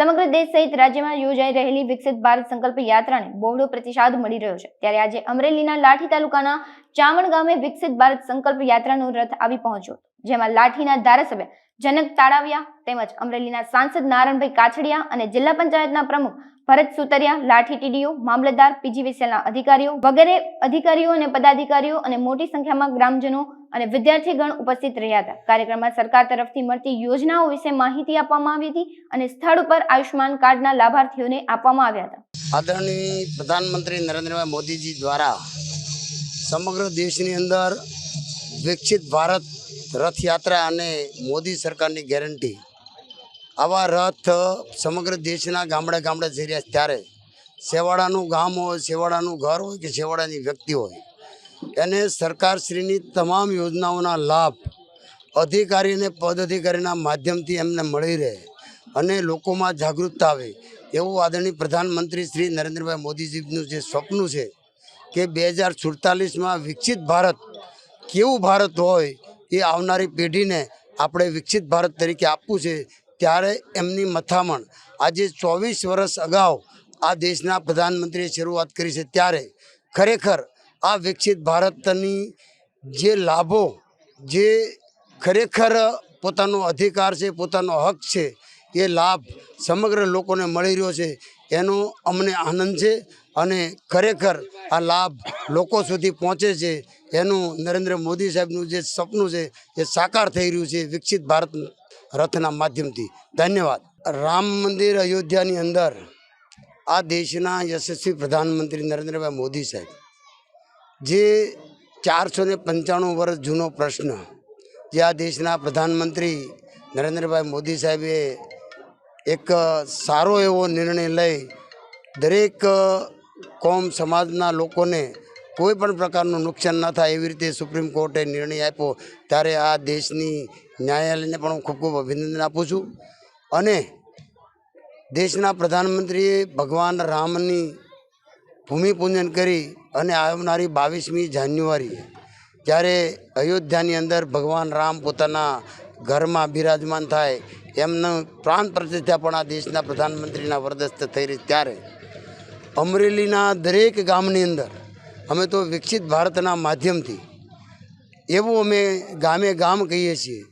સમગ્ર દેશ સહિત રાજ્યમાં યોજાઈ રહેલી વિકસિત ભારત સંકલ્પ યાત્રાને બહોળો પ્રતિસાદ મળી રહ્યો છે. ત્યારે આજે અમરેલીના લાઠી તાલુકાના ચામણ ગામે વિકસિત ભારત સંકલ્પ યાત્રાનો રથ આવી પહોંચ્યો જેમાં લાઠીના ધારાસભ્ય જનક તાળાવિયા તેમજ અમરેલીના સાંસદ નારણભાઈ કાછડિયા અને જિલ્લા પંચાયતના પ્રમુખ ભરત સુતરિયા, લાઠી ટીડીઓ, મામલતદાર પીજીવીસીએલના અધિકારીઓ વગેરે અધિકારીઓ અને પદાધિકારીઓ અને મોટી સંખ્યામાં ગ્રામજનો અને વિદ્યાર્થીગણ ઉપસ્થિત રહ્યા હતા. કાર્યક્રમમાં સરકાર તરફથી મળતી યોજનાઓ વિશે માહિતી આપવામાં આવી હતી અને સ્થળ ઉપર આયુષ્માન કાર્ડના લાભાર્થીઓને આપવામાં આવ્યા હતા. આદરણીય પ્રધાનમંત્રી નરેન્દ્રભાઈ મોદીજી દ્વારા સમગ્ર દેશની અંદર વિકસિત ભારત રથયાત્રા અને મોદી સરકારની ગેરંટી આવા રથ સમગ્ર દેશના ગામડે ગામડે જઈ રહ્યા ત્યારે છેવાડાનું ગામ હોય છેવાડાનું ઘર હોય કે છેવાડાની વ્યક્તિ હોય એને સરકારશ્રીની તમામ યોજનાઓના લાભ અધિકારી અને પદ અધિકારીના માધ્યમથી એમને મળી રહે અને લોકોમાં જાગૃતતા આવે. એવું આદરણીય પ્રધાનમંત્રી શ્રી નરેન્દ્રભાઈ મોદીજીનું જે સ્વપ્ન છે કે બે હજાર સુડતાલીસમાં વિકસિત ભારત કેવું ભારત હોય એ આવનારી પેઢીને આપણે વિકસિત ભારત તરીકે આપવું છે ત્યારે એમની મથામણ. આજે ચોવીસ વર્ષ અગાઉ આ દેશના પ્રધાનમંત્રીએ શરૂઆત કરી છે ત્યારે ખરેખર આ વિકસિત ભારતની જે લાભો, જે ખરેખર પોતાનો અધિકાર છે, પોતાનો હક છે, એ લાભ સમગ્ર લોકોને મળી રહ્યો છે, એનો અમને આનંદ છે અને ખરેખર આ લાભ લોકો સુધી પહોંચે છે, એનું નરેન્દ્ર મોદી સાહેબનું જે સપનું છે, એ સાકાર થઈ રહ્યું છે વિકસિત ભારત રથના માધ્યમથી. ધન્યવાદ. રામ મંદિર અયોધ્યાની અંદર આ દેશના યશસ્વી પ્રધાનમંત્રી નરેન્દ્રભાઈ મોદી સાહેબ જે ચારસો ને પંચાણું વર્ષ જૂનો પ્રશ્ન જે આ દેશના પ્રધાનમંત્રી નરેન્દ્રભાઈ મોદી સાહેબે એક સારો એવો નિર્ણય લઈ દરેક કોમ સમાજના લોકોને કોઈ પણ પ્રકારનું નુકસાન ન થાય એવી રીતે સુપ્રીમ કોર્ટે નિર્ણય આપ્યો, ત્યારે આ દેશની ન્યાયાલયને પણ હું ખૂબ ખૂબ અભિનંદન આપું છું. અને દેશના પ્રધાનમંત્રીએ ભગવાન રામની ભૂમિપૂજન કરી અને આવનારી બાવીસમી જાન્યુઆરીએ જ્યારે અયોધ્યાની અંદર ભગવાન રામ પોતાના ઘરમાં બિરાજમાન થાય, એમનું પ્રાણ પ્રતિષ્ઠા પણ આ દેશના પ્રધાનમંત્રીના વરદસ્ત થઈ રહી ત્યારે અમરેલીના દરેક ગામની અંદર અમે તો વિકસિત ભારતના માધ્યમથી એવું અમે ગામે ગામ કહીએ છીએ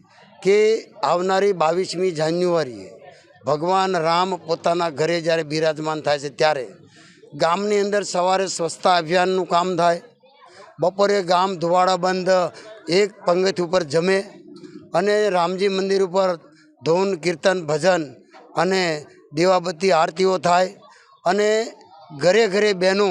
કે આવનારી બાવીસમી જાન્યુઆરીએ ભગવાન રામ પોતાના ઘરે જ્યારે બિરાજમાન થાય છે ત્યારે ગામની અંદર સવારે સ્વચ્છતા અભિયાનનું કામ થાય. બપોરે ગામ ધુવાડા બંધ, એક પંગત ઉપર જમે અને રામજી મંદિર ઉપર ધૂન, કીર્તન, ભજન અને દીવાબત્તી આરતીઓ થાય અને ઘરે ઘરે બહેનો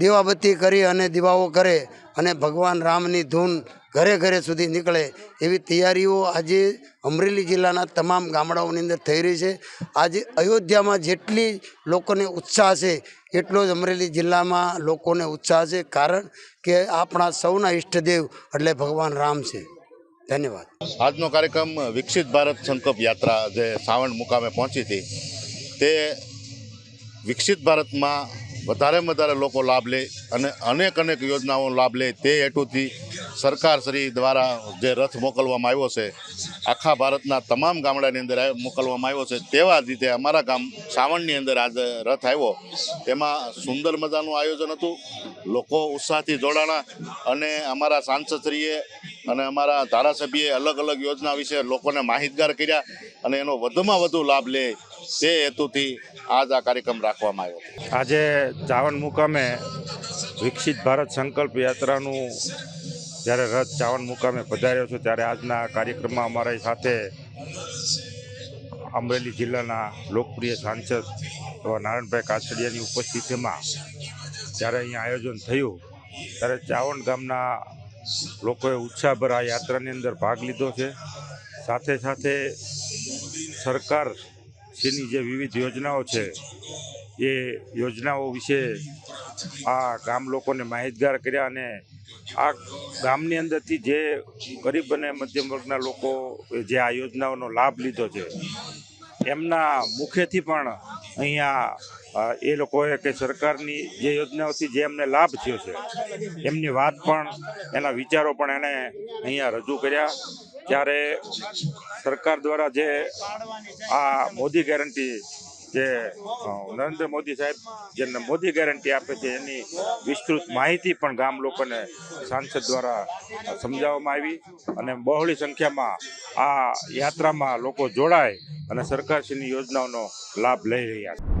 દીવાબત્તી કરી અને દીવાઓ કરે અને ભગવાન રામની ધૂન ઘરે ઘરે સુધી નીકળે એવી તૈયારીઓ આજે અમરેલી જિલ્લાના તમામ ગામડાઓની અંદર થઈ રહી છે. આજે અયોધ્યામાં જેટલી લોકોને ઉત્સાહ છે, એટલો જ અમરેલી જિલ્લામાં લોકોને ઉત્સાહ છે, કારણ કે આપણા સૌના ઈષ્ટદેવ એટલે ભગવાન રામ છે. ધન્યવાદ. આજનો કાર્યક્રમ વિકસિત ભારત સંકલ્પ યાત્રા જે સાવણ મુકામે પહોંચી હતી, તે વિકસિત ભારતમાં વધારેમાં વધારે લોકો લાભ લે અને અનેક અનેક યોજનાઓ લાભ લે તે હેતુથી સરકારશ્રી દ્વારા જે રથ મોકલવામાં આવ્યો છે, આખા ભારતના તમામ ગામડાની અંદર મોકલવામાં આવ્યો છે, તેવા જ રીતે અમારા ગામ સાવણની અંદર આજે રથ આવ્યો. તેમાં સુંદર મજાનું આયોજન હતું, લોકો ઉત્સાહથી જોડાણા અને અમારા સાંસદશ્રીએ અને અમારા ધારાસભ્યએ અલગ અલગ યોજના વિશે લોકોને માહિતગાર કર્યા. અને એનો વધુમાં વધુ લાભ લે તે હેતુથી આજ આ કાર્યક્રમ રાખવામાં આવ્યો આજે ચાવણ મુકામે વિકસિત ભારત સંકલ્પ યાત્રાનું જ્યારે રથ ચાવણ મુકામે પધાર્યો છું, ત્યારે આજના કાર્યક્રમમાં અમારી સાથે અમરેલી જિલ્લાના લોકપ્રિય સાંસદ એવા નારાયણભાઈ કાછડિયાની ઉપસ્થિતિમાં જ્યારે અહીંયા આયોજન થયું, ત્યારે ચાવણ ગામના લોકોએ ઉત્સાહભર આ યાત્રાની અંદર ભાગ લીધો છે. સાથે સાથે સરકાર શ્રીની જે વિવિધ યોજનાઓ છે, એ યોજનાઓ વિશે આ ગામ લોકોને માહિતગાર કર્યા અને આ ગામની અંદરથી જે ગરીબ અને મધ્યમ વર્ગના લોકો જે આ યોજનાઓનો લાભ લીધો છે, એમના મુખેથી પણ અહીંયા એ લોકોએ કે સરકારની જે યોજનાઓથી જે એમને લાભ થયો છે, એમની વાત પણ, એના વિચારો પણ એણે અહીંયા રજૂ કર્યા. ત્યારે સરકાર દ્વારા જે આ મોદી ગેરંટી જે નરેન્દ્ર મોદી સાહેબ જે મોદી ગેરંટી આપે છે, એની વિસ્તૃત માહિતી પણ ગામ લોકોને સાંસદ દ્વારા સમજાવવામાં આવી અને બહોળી સંખ્યામાં આ યાત્રામાં લોકો જોડાય અને સરકારશ્રીની યોજનાઓનો લાભ લઈ રહ્યા છે.